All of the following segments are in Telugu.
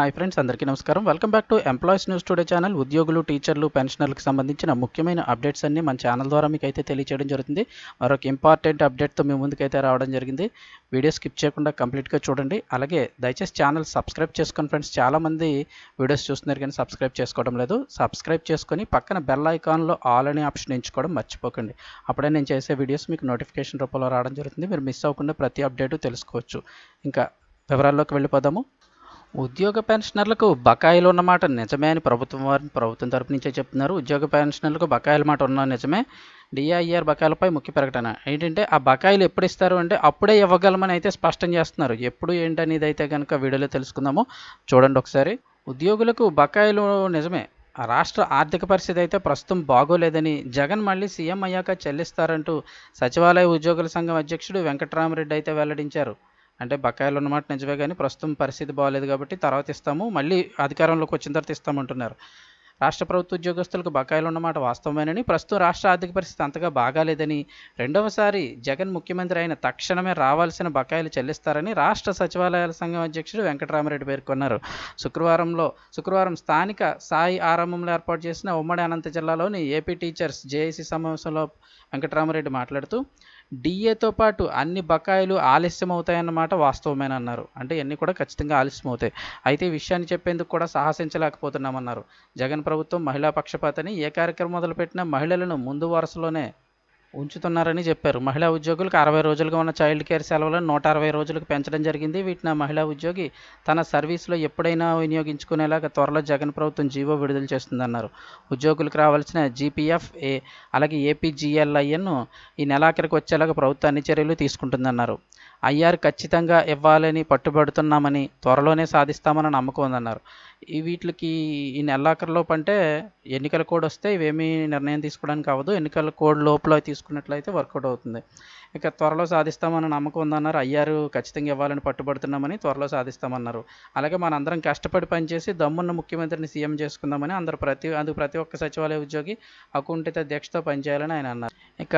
హాయ్ ఫ్రెండ్స్ అందరికీ నమస్కారం. Welcome back to employees news today channel. ఉద్యోగులు టీచర్లు పెన్షనర్లకు సంబంధించిన ముఖ్యమైన అప్డేట్స్ అన్ని మన ఛానల్ ద్వారా మీకు అయితే తెలియచేయడం జరుగుతుంది. మరొక ఇంపార్టెంట్ అప్డేట్తో మీ ముందుకైతే రావడం జరిగింది. వీడియో స్కిప్ చేయకుండా కంప్లీట్గా చూడండి. అలాగే దయచేసి ఛానల్ సబ్స్క్రైబ్ చేసుకోండి ఫ్రెండ్స్ చాలామంది వీడియోస్ చూస్తున్నారు కానీ సబ్స్క్రైబ్ చేసుకోవడం లేదు. సబ్స్క్రైబ్ చేసుకొని పక్కన బెల్ ఐకాన్లో ఆల్ అనే ఆప్షన్ ఎంచుకోవడం మర్చిపోకండి. అప్పుడే నేను చేసే వీడియోస్ మీకు నోటిఫికేషన్ రూపంలో రావడం జరుగుతుంది. మీరు మిస్ అవ్వకుండా ప్రతి అప్డేటు తెలుసుకోవచ్చు. ఇంకా వివరాల్లోకి వెళ్ళిపోదాము. ఉద్యోగ పెన్షనర్లకు బకాయిలు ఉన్నమాట నిజమే అని ప్రభుత్వం వారిని ప్రభుత్వం తరపు నుంచే చెప్తున్నారు. ఉద్యోగ పెన్షనర్లకు బకాయిల మాట ఉన్న నిజమే. డిఐఆర్ బకాయిలపై ముఖ్య ప్రకటన. ఏంటంటే ఆ బకాయిలు ఎప్పుడు ఇస్తారు అంటే అప్పుడే ఇవ్వగలమని అయితే స్పష్టం చేస్తున్నారు. ఎప్పుడు ఏంటనేది అయితే కనుక వీడియోలో తెలుసుకుందాము. చూడండి ఒకసారి. ఉద్యోగులకు బకాయిలు నిజమే. రాష్ట్ర ఆర్థిక పరిస్థితి అయితే ప్రస్తుతం బాగోలేదని జగన్ మళ్ళీ సీఎం అయ్యాక చెల్లిస్తారంటూ సచివాలయ ఉద్యోగుల సంఘం అధ్యక్షుడు వెంకట్రామరెడ్డి అయితే వెల్లడించారు. అంటే బకాయిలు ఉన్నమాట నిజమే కానీ ప్రస్తుతం పరిస్థితి బాగాలేదు కాబట్టి తర్వాత ఇస్తాము మళ్ళీ అధికారంలోకి వచ్చిన తర్వాత ఇస్తామంటున్నారు. రాష్ట్ర ప్రభుత్వ ఉద్యోగస్తులకు బకాయిలు ఉన్నమాట వాస్తవమేనని ప్రస్తుతం రాష్ట్ర ఆర్థిక పరిస్థితి అంతగా బాగాలేదని రెండవసారి జగన్ ముఖ్యమంత్రి అయిన తక్షణమే రావాల్సిన బకాయిలు చెల్లిస్తారని రాష్ట్ర సచివాలయాల సంఘం అధ్యక్షుడు వెంకటరామరెడ్డి పేర్కొన్నారు. శుక్రవారంలో శుక్రవారం స్థానిక సాయి ఆరంభంలో ఏర్పాటు చేసిన ఉమ్మడి అనంత జిల్లాలోని ఏపీ టీచర్స్ జేఏసీ సమావేశంలో వెంకటరామరెడ్డి మాట్లాడుతూ డిఏతో పాటు అన్ని బకాయిలు ఆలస్యం అవుతాయన్నమాట వాస్తవమేనన్నారు. అంటే ఇవన్నీ కూడా ఖచ్చితంగా ఆలస్యం అవుతాయి అయితే ఈ విషయాన్ని చెప్పేందుకు కూడా సాహసించలేకపోతున్నామన్నారు. జగన్ ప్రభుత్వం మహిళా పక్షపాతని ఏ కార్యక్రమం మొదలుపెట్టినా మహిళలను ముందు వరుసలోనే ఉంచుతున్నారని చెప్పారు. మహిళా ఉద్యోగులకు అరవై రోజులుగా ఉన్న చైల్డ్ కేర్ సెలవులను నూట అరవై రోజులకు పెంచడం జరిగింది. వీటిని మహిళా ఉద్యోగి తన సర్వీస్లో ఎప్పుడైనా వినియోగించుకునేలాగా త్వరలో జగన్ ప్రభుత్వం జీవో విడుదల చేస్తుందన్నారు. ఉద్యోగులకు రావాల్సిన జీపీఎఫ్ ఏ అలాగే ఏపీజీఎల్ఐఎన్ను ఈ నెలాఖరికి వచ్చేలాగా ప్రభుత్వం అన్ని చర్యలు తీసుకుంటుందన్నారు. ఐఆర్ ఖచ్చితంగా ఇవ్వాలని పట్టుబడుతున్నామని త్వరలోనే సాధిస్తామని నమ్మకం ఉందన్నారు. ఈ వీటికి ఈ నెలాఖరులోపు అంటే ఎన్నికల కోడ్ వస్తే ఇవేమీ నిర్ణయం తీసుకోవడానికి అవ్వదు. ఎన్నికల కోడ్ లోపల తీసుకున్నట్లయితే వర్కౌట్ అవుతుంది. ఇక త్వరలో సాధిస్తామని నమ్మకం ఉందన్నారు. అయ్యారు ఖచ్చితంగా ఇవ్వాలని పట్టుబడుతున్నామని త్వరలో సాధిస్తామన్నారు. అలాగే మనందరం కష్టపడి పనిచేసి దమ్మున్న ముఖ్యమంత్రిని సీఎం చేసుకుందామని అందరు ప్రతి అందుకు ప్రతి ఒక్క సచివాలయ ఉద్యోగి అకుంఠిత దీక్షతో పనిచేయాలని ఆయన అన్నారు. ఇక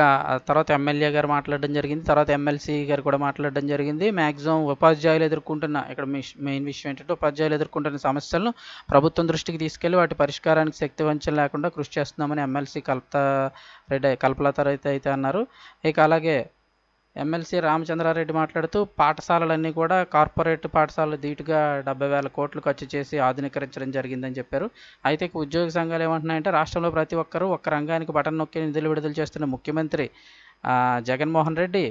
తర్వాత ఎమ్మెల్యే గారు మాట్లాడడం జరిగింది. తర్వాత ఎమ్మెల్సీ గారు కూడా మాట్లాడడం జరిగింది. మ్యాక్సిమం ఉపాధ్యాయులు ఎదుర్కొంటున్న ఇక్కడ మెయిన్ విషయం ఏంటంటే ఉపాధ్యాయులు ఎదుర్కొంటున్న సమస్యలను ప్రభుత్వం దృష్టికి తీసుకెళ్ళి వాటి పరిష్కారానికి శక్తి వంచన లేకుండా కృషి చేస్తున్నామని ఎమ్మెల్సీ కల్పత రెడ్డి కల్పలతారైతే అయితే అన్నారు ఇక అలాగే ఎమ్మెల్సీ రామచంద్రారెడ్డి మాట్లాడుతూ పాఠశాలలన్నీ కూడా కార్పొరేట్ పాఠశాలలు ధీటుగా డెబ్బై వేల కోట్లు ఖర్చు చేసి ఆధునీకరించడం జరిగిందని చెప్పారు. అయితే ఉద్యోగ సంఘాలు ఏమంటున్నాయంటే రాష్ట్రంలో ప్రతి ఒక్కరూ ఒక్క రంగానికి బటన్ నొక్కి నిధులు విడుదల చేస్తున్న ముఖ్యమంత్రి జగన్మోహన్ రెడ్డి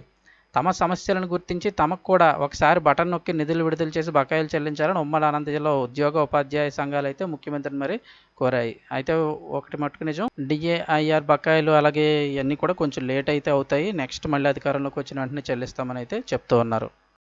తమ సమస్యలను గుర్తించి తమకు కూడా ఒకసారి బటన్ నొక్కి నిధులు విడుదల చేసి బకాయిలు చెల్లించాలని ఉమ్మడి అనంత జిల్లా ఉద్యోగ ఉపాధ్యాయ సంఘాలు అయితే ముఖ్యమంత్రిని మరి కోరాయి. అయితే ఒకటి మట్టుకు నిజం డిఏఐఆర్ బకాయిలు అలాగే ఇవన్నీ కూడా కొంచెం లేట్ అయితే అవుతాయి. నెక్స్ట్ మళ్ళీ అధికారంలోకి వచ్చిన వెంటనే చెల్లిస్తామని అయితే చెప్తూ ఉన్నారు.